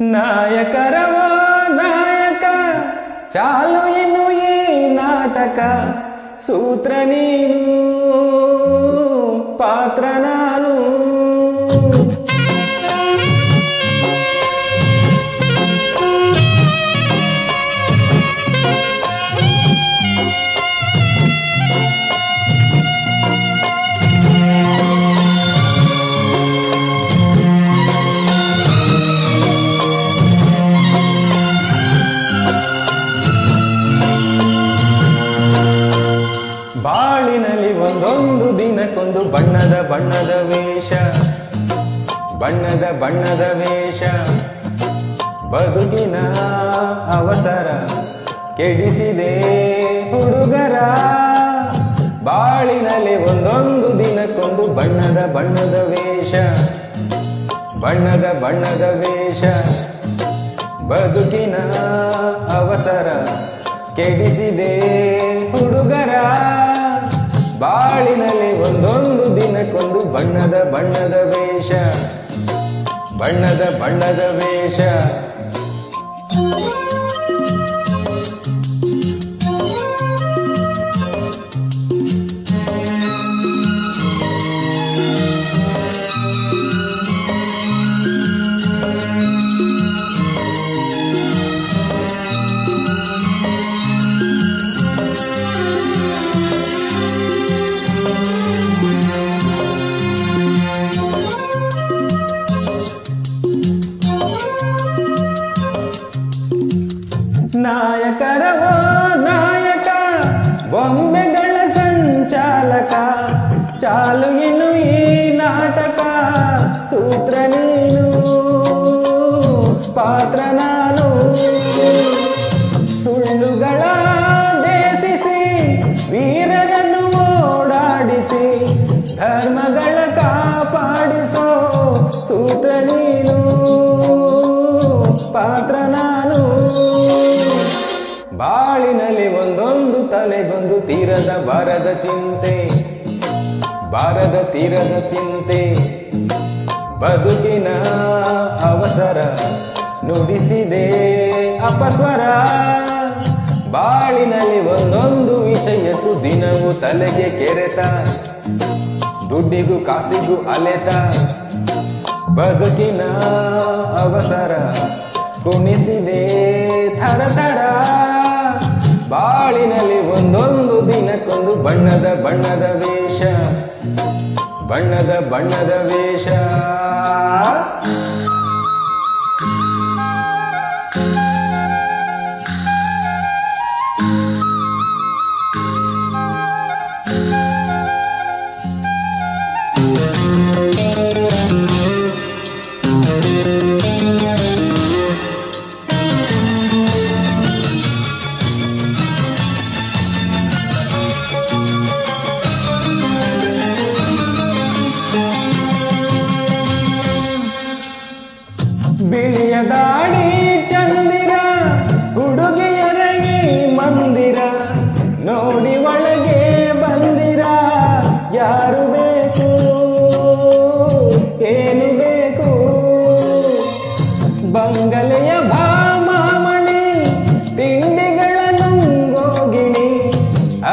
నాయక రవా నాయక చాలు ఇను ఈ నాటక సూత్ర నీను పాత్ర నాను. ಒಂದೊಂದು ಬಣ್ಣದ ಬಣ್ಣದ ವೇಷ, ಬಣ್ಣದ ಬಣ್ಣದ ವೇಷ. ಬದುಕಿನ ಅವಸರ ಕೆಡಿಸಿದೆ ಹುಡುಗರ. ಬಾಳಿನಲ್ಲಿ ಒಂದೊಂದು ದಿನಕ್ಕೊಂದು ಬಣ್ಣದ ಬಣ್ಣದ ವೇಷ, ಬಣ್ಣದ ಬಣ್ಣದ ವೇಷ. ಬದುಕಿನ ಅವಸರ ಕೆಡಿಸಿದೆ ಹುಡುಗರ. ಬಾಳಿನಲ್ಲಿ ಒಂದೊಂದು ದಿನಕ್ಕೊಂದು ಬಣ್ಣದ ಬಣ್ಣದ ವೇಷ. ಬಣ್ಣದ ಬಣ್ಣದ ವೇಷ. ನಾಯಕರವೋ ನಾಯಕ ಬೊಂಬೆಗಳ ಸಂಚಾಲಕ ಚಾಲು ತಲೆಗೊಂದು ತೀರದ ಬಾರದ ಚಿಂತೆ ಬಾರದ ತೀರದ ಚಿಂತೆ. ಬದುಕಿನ ಅವಸರ ನುಡಿಸಿದೆ ಅಪಸ್ವರ. ಬಾಳಿನಲ್ಲಿ ಒಂದೊಂದು ವಿಷಯಕ್ಕೂ ದಿನವೂ ತಲೆಗೆ ಕೆರೆತ, ದುಡ್ಡಿಗೂ ಕಾಸಿಗೂ ಅಲೆತ. ಬದುಕಿನ ಅವಸರ ಕುಣಿಸಿದೆ ಥರ ಥರ. ಒಂದೊಂದು ದಿನಕ್ಕೊಂದು ಬಣ್ಣದ ಬಣ್ಣದ ವೇಷ. ಬಣ್ಣದ ಬಣ್ಣದ ವೇಷ.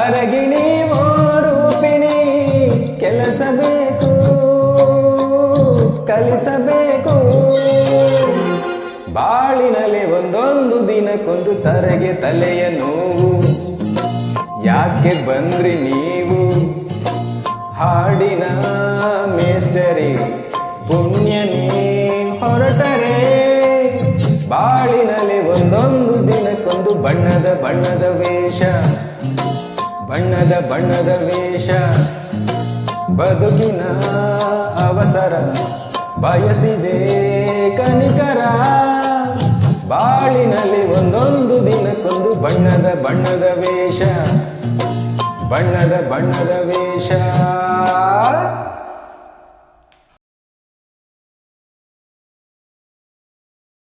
ಅರಗಿಣಿ ಮಾರೂಪಿಣಿ ಕೆಲಸಬೇಕು ಕೆಲಸ ಬೇಕು ಕಲಿಸಬೇಕು. ಬಾಳಿನಲ್ಲಿ ಒಂದೊಂದು ದಿನಕ್ಕೊಂದು ತರಗೆ ತಲೆಯ ನೋವು. ಯಾಕೆ ಬಂದ್ರಿ ನೀವು? ಹಾಡಿನ ಮೇಷ್ಟರಿ, ಪುಣ್ಯ ಹೊರಟರೆ. ಬಾಳಿನಲ್ಲಿ ಒಂದೊಂದು ದಿನಕ್ಕೊಂದು ಬಣ್ಣದ ಬಣ್ಣದ ವೇಷ. ಬಣ್ಣದ ಬಣ್ಣದ ವೇಷ, ಬದುಕಿನ ಅವಸರ, ಬಯಸಿದೆ ಕನಿಕರ. ಬಾಳಿನಲ್ಲಿ ಒಂದೊಂದು ದಿನಕ್ಕೊಂದು ಬಣ್ಣದ ಬಣ್ಣದ ವೇಷ, ಬಣ್ಣದ ಬಣ್ಣದ ವೇಷ.